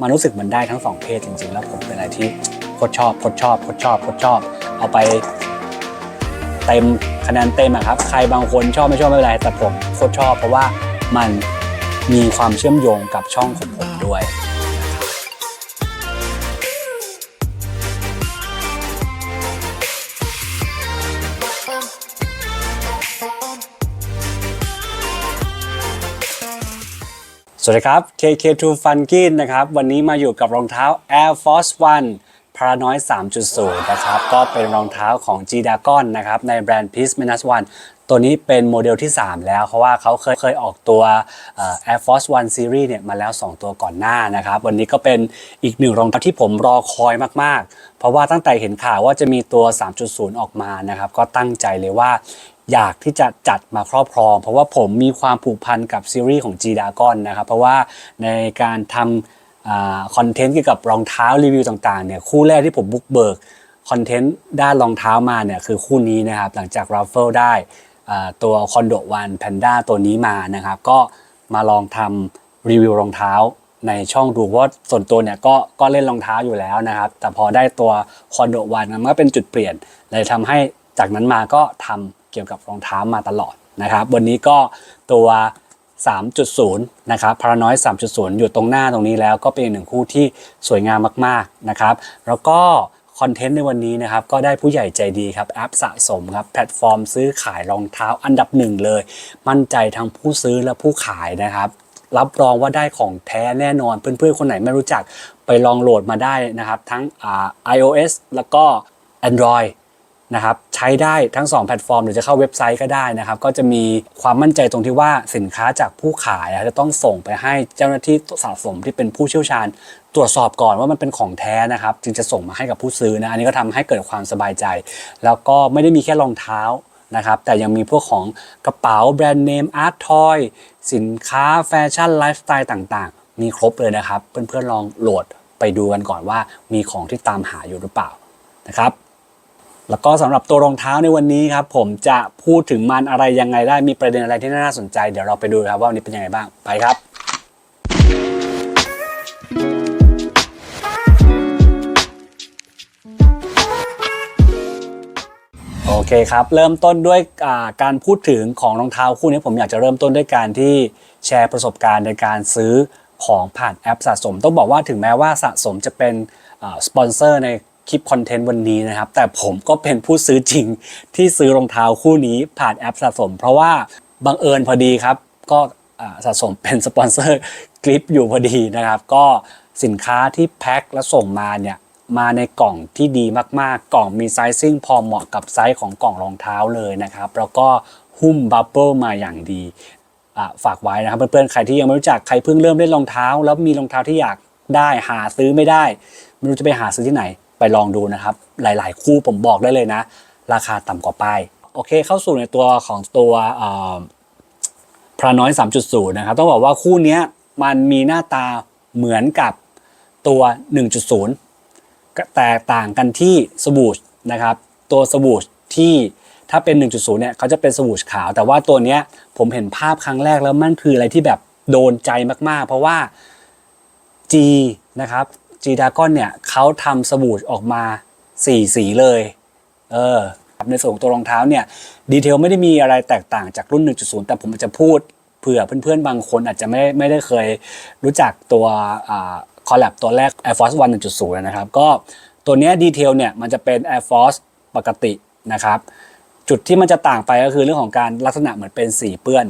มันรู้สึกมันได้ทั้งสองเพศจริงๆ แล้วผมเป็นอะไรที่โคตรชอบโคตรชอบโคตรชอบโคตรชอบ เอาไปเต็มคะแนนเต็มอะครับ ใครบางคนชอบไม่ชอบไม่เป็นไร แต่ผมโคตรชอบเพราะว่ามันมีความเชื่อมโยงกับช่องของผมด้วย สวัสดีครับ KK2 Funkin นะครับ วันนี้มาอยู่กับรองเท้า Air Force One Paranoid 3.0 นะครับ ก็เป็นรองเท้าของ G Dragon นะครับ ในแบรนด์ Peace Minus One ตัวนี้เป็นโมเดลที่ 3 แล้ว เพราะว่าเขาเคยเคยออกตัว Air Force One Series เนี่ยมาแล้ว 2 ตัวก่อนหน้านะครับ วันนี้ก็เป็นอีกหนึ่งรองเท้าที่ผมรอคอยมาก ๆ เพราะว่าตั้งแต่เห็นข่าวว่าจะมีตัว 3.0 ออกมานะครับ ก็ตั้งใจเลยว่า อยากที่จะจัดมาครอบครอง เพราะว่าผมมีความผูกพันกับซีรีส์ของ G Dragon นะครับ เพราะว่าในการทำคอนเทนต์เกี่ยวกับรองเท้ารีวิวต่างๆเนี่ยคู่แรกที่ผมบุกเบิกคอนเทนต์ด้านรองเท้ามาเนี่ยคือคู่นี้นะครับ หลังจากรัฟเฟิลได้ตัวคอนโดวันแพนด้าตัวนี้มานะครับ ก็มาลองทำรีวิวรองเท้าในช่องดูเพราะว่าส่วนตัวเนี่ยก็ก็เล่นรองเท้าอยู่แล้วนะครับ แต่พอได้ตัวคอนโดวันมันก็เป็นจุดเปลี่ยนเลยทำให้จากนั้นมาก็ทำ เกี่ยวกับรองเท้ามาตลอดนะครับ วันนี้ก็ตัว 3.0 นะครับพารานอย 3.0 อยู่ตรงหน้าตรงนี้แล้วก็เป็นหนึ่งคู่ที่สวยงามมากๆนะครับ แล้วก็คอนเทนต์ในวันนี้นะครับก็ได้ผู้ใหญ่ใจดีครับแอปสะสมครับแพลตฟอร์มซื้อขายรองเท้าอันดับหนึ่งเลย มั่นใจทั้งผู้ซื้อและผู้ขายนะครับ รับรองว่าได้ของแท้แน่นอนเพื่อนๆคนไหนไม่รู้จักไปลองโหลดมาได้นะครับ ทั้ง iOS แล้วก็ Android นะครับใช้ได้ทั้ง 2 แพลตฟอร์ม หรือจะเข้าเว็บไซต์ก็ได้นะครับ ก็จะมีความมั่นใจตรงที่ว่าสินค้าจากผู้ขายจะต้องส่งไปให้เจ้าหน้าที่สะสมที่เป็นผู้เชี่ยวชาญ ตรวจสอบก่อนว่ามันเป็นของแท้นะครับ จึงจะส่งมาให้กับผู้ซื้อนะอันนี้ก็ทำให้เกิดความสบายใจ แล้วก็ไม่ได้มีแค่รองเท้านะครับแต่ยังมีพวกของกระเป๋าแบรนด์เนมอาร์ตทอยสินค้าแฟชั่นไลฟ์สไตล์ต่างๆ มีครบเลยนะครับ เพื่อนๆลองโหลดไปดูกันก่อนว่ามีของที่ตามหาอยู่หรือเปล่านะครับ แล้วก็สำหรับตัวรองเท้าในวันนี้ครับผมจะพูดถึงมันอะไรยังไงได้มีประเด็นอะไรที่น่าสนใจ เดี๋ยวเราไปดูครับว่าวันนี้เป็นยังไงบ้างไปครับโอเคครับ เริ่มต้นด้วยการพูดถึงของรองเท้าคู่นี้ผมอยากจะเริ่มต้นด้วยการที่แชร์ประสบการณ์ในการซื้อของผ่านแอปสะสม ต้องบอกว่าถึงแม้ว่าสะสมจะเป็นสปอนเซอร์ใน คลิปคอนเทนต์วันนี้นะครับ แต่ผมก็เป็นผู้ซื้อจริงที่ซื้อรองเท้าคู่นี้ผ่านแอปสะสม เพราะว่าบังเอิญพอดีครับ ก็สะสมเป็นสปอนเซอร์คลิปอยู่พอดีนะครับ ก็สินค้าที่แพ็คและส่งมาเนี่ยมาในกล่องที่ดีมากๆ กล่องมีไซซิ่งพอเหมาะกับไซส์ของกล่องรองเท้าเลยนะครับ แล้วก็หุ้มบับเบิลมาอย่างดีฝากไว้นะครับ เพื่อนๆ ใครที่ยังไม่รู้จัก ใครเพิ่งเริ่มเล่นรองเท้า แล้วมีรองเท้าที่อยากได้หาซื้อไม่ได้ ไม่รู้จะไปหาซื้อที่ไหน ไปลองดูนะครับ หลายๆ คู่ผมบอกได้เลยนะ ราคาต่ำกว่าป้าย โอเคเข้าสู่ในตัวของตัวพระน้อย 3.0 นะครับ ต้องบอกว่าคู่นี้มันมีหน้าตาเหมือนกับตัว 1.0 แตกต่างกันที่สบู่นะครับ ตัวสบู่ที่ถ้าเป็น 1.0 เนี่ยเขาจะเป็นสบู่ขาว แต่ว่าตัวเนี้ยผมเห็นภาพครั้งแรกแล้วมันคืออะไรที่แบบโดนใจมากๆ เพราะว่า G นะครับ G Dragon เนี่ยเขาทำสบู่ออกมา4สีเลย เออในส่วนของตัวรองเท้าเนี่ยดีเทลไม่ได้มีอะไรแตกต่างจากรุ่น 1.0 แต่ผมจะพูดเผื่อเพื่อนๆ บางคนอาจจะไม่ไม่ได้เคยรู้จักตัวคอลแลบตัวแรก Air Force One 1.0 นะครับ ก็ตัวเนี้ยดีเทลเนี่ยมันจะเป็น Air Force ปกตินะครับ จุดที่มันจะต่างไปก็คือเรื่องของการลักษณะเหมือนเป็นสีเปื้อน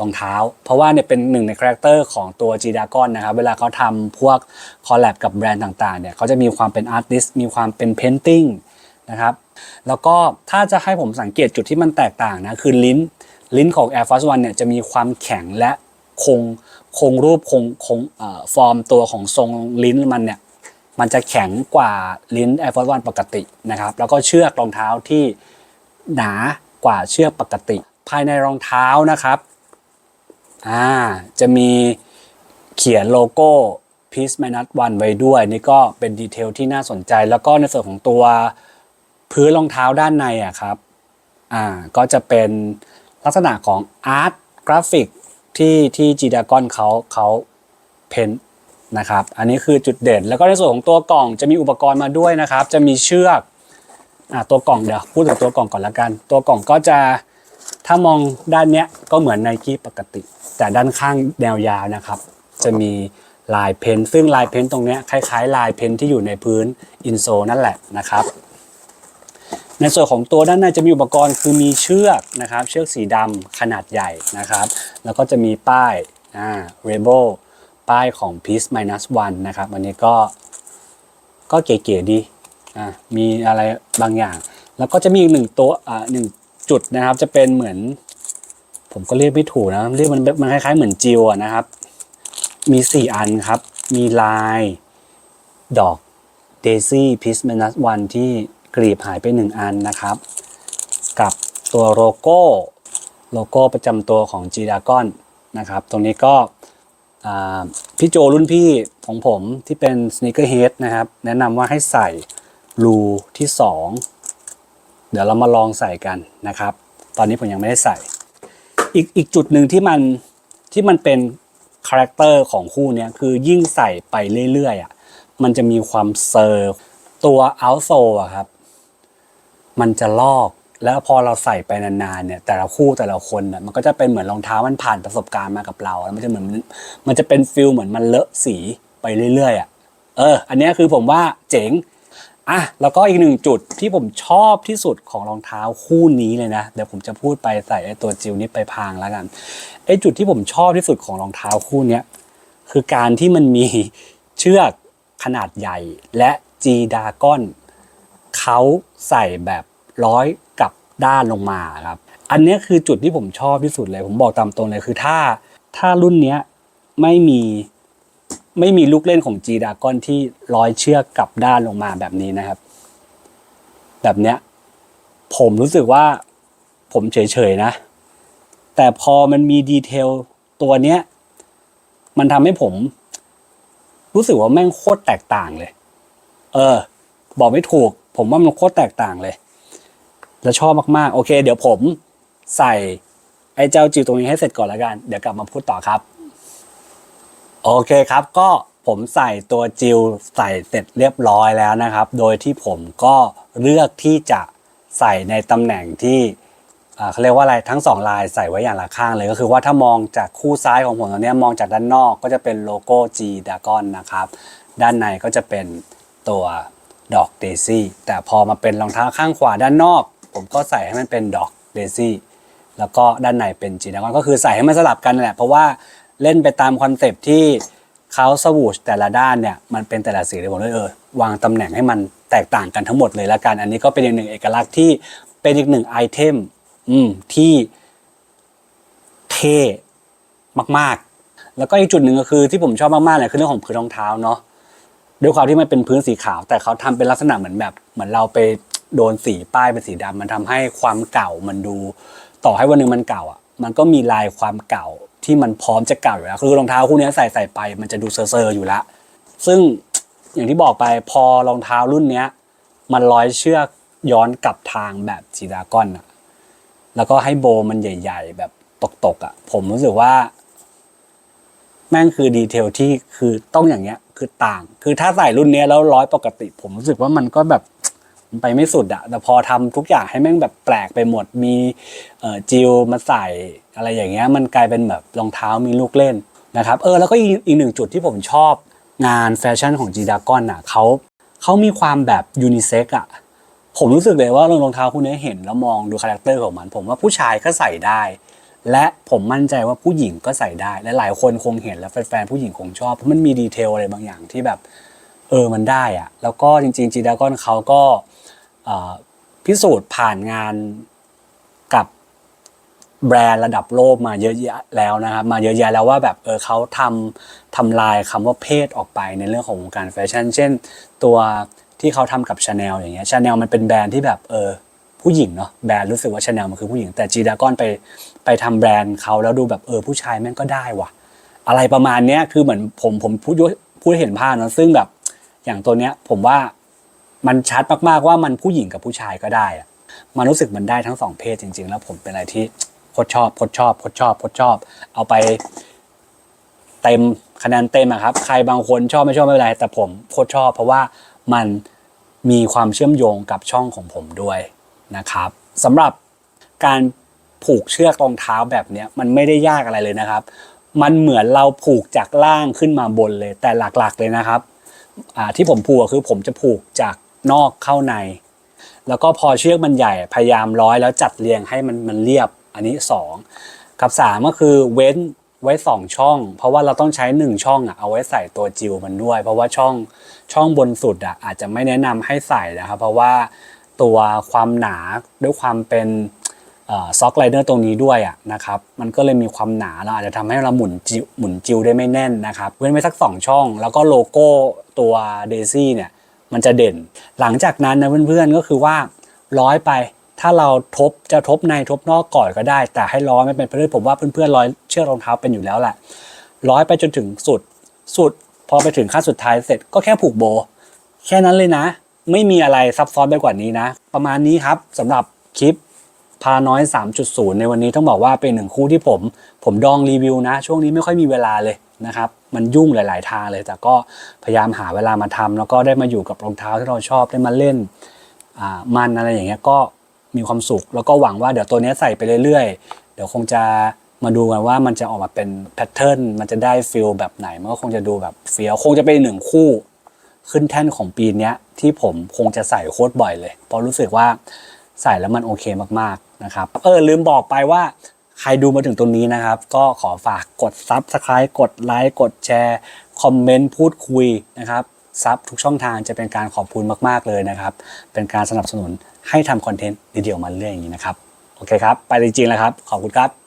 รองเท้า เพราะว่าเนี่ยเป็นหนึ่งในคาแรคเตอร์ของตัว G Dragon นะครับ เวลาเขาทำพวกคอลแลบกับแบรนด์ต่างๆเนี่ยเขาจะมีความเป็นอาร์ติสมีความเป็นเพนติ้งนะครับ แล้วก็ถ้าจะให้ผมสังเกตจุดที่มันแตกต่างนะ คือลิ้น ลิ้นของ Air Force One เนี่ยจะมีความแข็งและคงคงรูปคงคงเอ่อฟอร์มตัวของทรงลิ้นมันเนี่ยมันจะแข็งกว่าลิ้น Air Force One ปกตินะครับ แล้วก็เชือกรองเท้าที่หนากว่าเชือกปกติ ภายในรองเท้านะครับ อ่าจะมีเขียนโลโก้ Peace Minus One ไว้ด้วย นี่ก็เป็นดีเทลที่น่าสนใจ แล้วก็ในส่วนของตัวพื้นรองเท้าด้านในอะครับอ่าก็จะเป็นลักษณะของอาร์ตกราฟิกที่ที่จีดากอนเขาเขาเพ้นนะครับ อันนี้คือจุดเด่น แล้วก็ในส่วนของตัวกล่องจะมีอุปกรณ์มาด้วยนะครับ จะมีเชือกอะตัวกล่องเดี๋ยวพูดถึงตัวกล่องก่อนละกัน ตัวกล่องก็จะ ถ้ามองด้านเนี้ยก็เหมือนไนกี้ปกติ แต่ด้านข้างแนวยาวนะครับ จะมีลายเพ้นซึ่งลายเพ้นตรงเนี้ยคล้ายๆ ลายเพ้นท์ที่อยู่ในพื้นอินโซนั่นแหละนะครับ ในส่วนของตัวด้านในจะมีอุปกรณ์คือมีเชือกนะครับ เชือกสีดำขนาดใหญ่นะครับ แล้วก็จะมีป้ายอ่า Rebel ป้ายของ Peace Minus One นะครับอันนี้ก็ก็เก๋ๆดีอ่ามีอะไรบางอย่าง แล้วก็จะมีอีกหนึ่งตัวอ่าหนึ่ง จุดนะครับ จะเป็นเหมือน ผมก็เรียกไม่ถูกนะเรียกมันมันคล้ายๆ เหมือนจิวนะครับ มี4อันครับ มีลายดอกเดซี่พิสเมนัสวันที่กรีบหายไป1อันนะครับ กับตัวโลโก้โลโก้ประจำตัวของ G d a g o n นนะครับ ตรงนี้ก็พี่โจรุ่นพี่ของผมที่เป็น Sneakerhead นะครับ แนะนำว่าให้ใส่รูที่ 2 เดี๋ยวเรามาลองใส่กันนะครับ ตอนนี้ผมยังไม่ได้ใส่ อีกอีกจุดหนึ่งที่มันที่มันเป็นคาแรคเตอร์ของคู่เนี้ยคือยิ่งใส่ไปเรื่อยๆอะมันจะมีความเซอร์ตัวเอาโซอะครับ มันจะลอกแล้วพอเราใส่ไปนานๆเนี่ย แต่ละคู่แต่ละคนน่ะมันก็จะเป็นเหมือนรองเท้ามันผ่านประสบการณ์มากับเราแล้วมันจะเหมือนมันจะเป็นฟิลเหมือนมันเลอะสีไปเรื่อยๆอะเออ อันนี้คือผมว่าเจ๋ง อะแล้วก็อีกหนึ่งจุดที่ผมชอบที่สุดของรองเท้าคู่นี้เลยนะ เดี๋ยวผมจะพูดไปใส่ไอ้ตัวจิวนี้ไปพางแล้วกันไอ้จุดที่ผมชอบที่สุดของรองเท้าคู่เนี้ยคือการที่มันมีเชือกขนาดใหญ่และจีดากอนเขาใส่แบบร้อยกับด้านลงมาครับ อันนี้คือจุดที่ผมชอบที่สุดเลย ผมบอกตามตรงเลยคือถ้าถ้ารุ่นเนี้ยไม่มี ไม่มีลูกเล่นของ G d a g o n ที่ร้อยเชือกกลับด้านลงมาแบบนี้นะครับ แบบเนี้ยผมรู้สึกว่าผมเฉยๆนะ แต่พอมันมีดีเทลตัวเนี้ย มันทำให้ผม รู้สึกว่าแม่งโคตรแตกต่างเลย เออ บอกไม่ถูก ผมว่ามันโคตรแตกต่างเลย แล้วชอบมากๆ โอเค เดี๋ยวผมใส่ไอ้เจ้าจิวตรงนี้ให้เสร็จก่อนแล้วกัน เดี๋ยวกลับมาพูดต่อครับ โอเคครับก็ผมใส่ตัวจิลใส่เสร็จเรียบร้อยแล้วนะครับ โดยที่ผมก็เลือกที่จะใส่ในตำแหน่งที่เขาเรียกว่าอะไรทั้งสองลายใส่ไว้อย่างละข้างเลยก็คือว่าถ้ามองจากคู่ซ้ายของผมตรงนี้มองจากด้านนอกก็จะเป็นโลโก้ G Dragon นะครับ ด้านในก็จะเป็นตัวดอกเดซี่แต่พอมาเป็นรองเท้าข้างขวาด้านนอก ผมก็ใส่ให้มันเป็นดอกเดซี่แล้วก็ด้านในเป็นจีนากอนก็คือใส่ให้มันสลับกันแหละเพราะว่า เล่นไปตามคอนเซปที่เขาสวูชแต่ละด้านเนี่ยมันเป็นแต่ละสีเลยผมเลยเออวางตำแหน่งให้มันแตกต่างกันทั้งหมดเลยละกัน อันนี้ก็เป็นอีกหนึ่งเอกลักษณ์ที่เป็นอีกหนึ่งไอเทมอืมที่เท่มากๆ แล้วก็อีกจุดหนึ่งก็คือที่ผมชอบมากๆเลยคือเรื่องของพื้นรองเท้าเนาะด้วยความที่มันเป็นพื้นสีขาว แต่เขาทำเป็นลักษณะเหมือนแบบ เหมือนเราไปโดนสีป้ายเป็นสีดำมันทำให้ความเก่ามันดู ต่อให้วันหนึ่งมันเก่าอะมันก็มีลายความเก่า ที่มันพร้อมจะเก่าอยู่แล้วคือรองเท้าคู่นี้ใส่ใส่ไป มันจะดูเซอร์ๆอยู่แล้วซึ่งอย่างที่บอกไปพอรองเท้ารุ่นเนี้ย มันร้อยเชือกย้อนกลับทางแบบจีดากอนอะแล้วก็ให้โบมันใหญ่ ๆ แบบตกๆอะผมรู้สึกว่า แม่งคือดีเทลที่คือต้องอย่างเงี้ย คือต่าง คือถ้าใส่รุ่นเนี้ยแล้วร้อยปกติ ผมรู้สึกว่ามันก็แบบ ไปไม่สุดอะแต่พอทำทุกอย่างให้แม่งแบบแปลกไปหมดมีเอ่อจิลมาใส่อะไรอย่างเงี้ยมันกลายเป็นแบบรองเท้ามีลูกเล่นนะครับเออแล้วก็อีกอีกหนึ่งจุดที่ผมชอบงานแฟชั่นของจีดากอนอะเขาเขามีความแบบยูนิเซ็กอะผมรู้สึกเลยว่ารองเท้าคู่นี้เห็นแล้วมองดูคาแรคเตอร์ของมัน ผมว่าผู้ชายก็ใส่ได้ และผมมั่นใจว่าผู้หญิงก็ใส่ได้และหลายคนคงเห็นแล้วแฟนๆผู้หญิงคงชอบเพราะมันมีดีเทลอะไรบางอย่างที่แบบ เออมันได้อะแล้วก็จริงๆจีดากอนเขาก็พิสูจน์ผ่านงานกับแบรนด์ระดับโลกมาเยอะแยะแล้วนะครับ มาเยอะแยะแล้วว่าแบบเออเขาทำทำลายคำว่าเพศออกไปในเรื่องของวงการแฟชั่น เช่น ตัวที่เขาทำกับชาแนลอย่างเงี้ยชาแนลมันเป็นแบรนด์ที่แบบเออผู้หญิงเนาะแบรนด์รู้สึกว่าชาแนลมันคือผู้หญิง แต่จีดากอนไปไปทำแบรนด์เขาแล้วดูแบบเออผู้ชายแม่งก็ได้ว่ะ อะไรประมาณเนี้ยคือเหมือนผมผมพูดพูดเห็นภาพเนอะซึ่งแบบ อย่างตัวเนี้ยผมว่ามันชัดมากๆว่ามันผู้หญิงกับผู้ชายก็ได้อะมันรู้สึกมันได้ทั้งสองเพศจริง ๆ แล้วผมเป็นอะไรที่โคตรชอบโคตรชอบโคตรชอบโคตรชอบ เอาไปเต็มคะแนนเต็มอะครับ ใครบางคนชอบไม่ชอบไม่เป็นไร แต่ผมโคตรชอบ เพราะว่ามันมีความเชื่อมโยงกับช่องของผมด้วยนะครับสำหรับการผูกเชือกรองเท้าแบบเนี้ยมันไม่ได้ยากอะไรเลยนะครับ มันเหมือนเราผูกจากล่างขึ้นมาบนเลย แต่หลักๆเลยนะครับ ที่ผมผูกคือผมจะผูกจากนอกเข้าใน แล้วก็พอเชือกมันใหญ่พยายามร้อยแล้วจัดเรียงให้มันมันเรียบอันนี้สองกับสามก็คือเว้นไว้สองช่อง เพราะว่าเราต้องใช้หนึ่งช่องอะเอาไว้ใส่ตัวจิวมันด้วย เพราะว่าช่องช่องบนสุดอะอาจจะไม่แนะนำให้ใส่นะครับ เพราะว่าตัวความหนาด้วยความเป็น ซ็อกไลเดอร์ตรงนี้ด้วยอะนะครับมันก็เลยมีความหนาเราอาจจะทำให้เราหมุนจิวหมุนจิวได้ไม่แน่นนะครับเว้นไว้สักสองช่อง แล้วก็โลโก้ตัวเดซี่เนี่ยมันจะเด่น หลังจากนั้นนะเพื่อนๆก็คือว่าร้อยไปถ้าเราทบจะทบในทบนอกก่อนก็ได้ แต่ให้ร้อยไม่เป็นเพื่อนผมว่าเพื่อนๆร้อยเชือกรองเท้าเป็นอยู่แล้วแหละร้อยไปจนถึงสุดสุด พอไปถึงขั้นสุดท้ายเสร็จก็แค่ผูกโบ แค่นั้นเลยนะ ไม่มีอะไรซับซ้อนไปกว่านี้นะ ประมาณนี้ครับสำหรับคลิป พาน้อย 3.0 ในวันนี้ต้องบอกว่าเป็นหนึ่งคู่ที่ผม ผมดองรีวิวนะ ช่วงนี้ไม่ค่อยมีเวลาเลยนะครับ มันยุ่งหลาย ๆ ทางเลย แต่ก็พยายามหาเวลามาทำแล้วก็ได้มาอยู่กับรองเท้าที่เราชอบได้มาเล่นมันอะไรอย่างเงี้ยก็มีความสุข แล้วก็หวังว่าเดี๋ยวตัวนี้ใส่ไปเรื่อย ๆ เดี๋ยวคงจะมาดูกันว่ามันจะออกมาเป็นแพทเทิร์นมันจะได้ฟิลแบบไหน มันก็คงจะดูแบบเฟี้ยวคงจะเป็นหนึ่งคู่ ขึ้นแท่นของปีนี้ที่ผมคงจะใส่โคตรบ่อยเลยเพราะรู้สึกว่า ใส่แล้วมันโอเคมากๆนะครับเออลืมบอกไปว่าใครดูมาถึงตรงนี้นะครับ ก็ขอฝากกดซับสไคร b ์กดไลค์กดแชร์ คอมเมนต์พูดคุยนะครับซับทุกช่องทางจะเป็นการขอบคุณมาก ๆ เลยนะครับ เป็นการสนับสนุนให้ทำคอนเทนต์ดีๆออกมาเรื่อยอย่างนี้นะครับ โอเคครับ ไปจริงๆแล้วครับ ขอบคุณครับ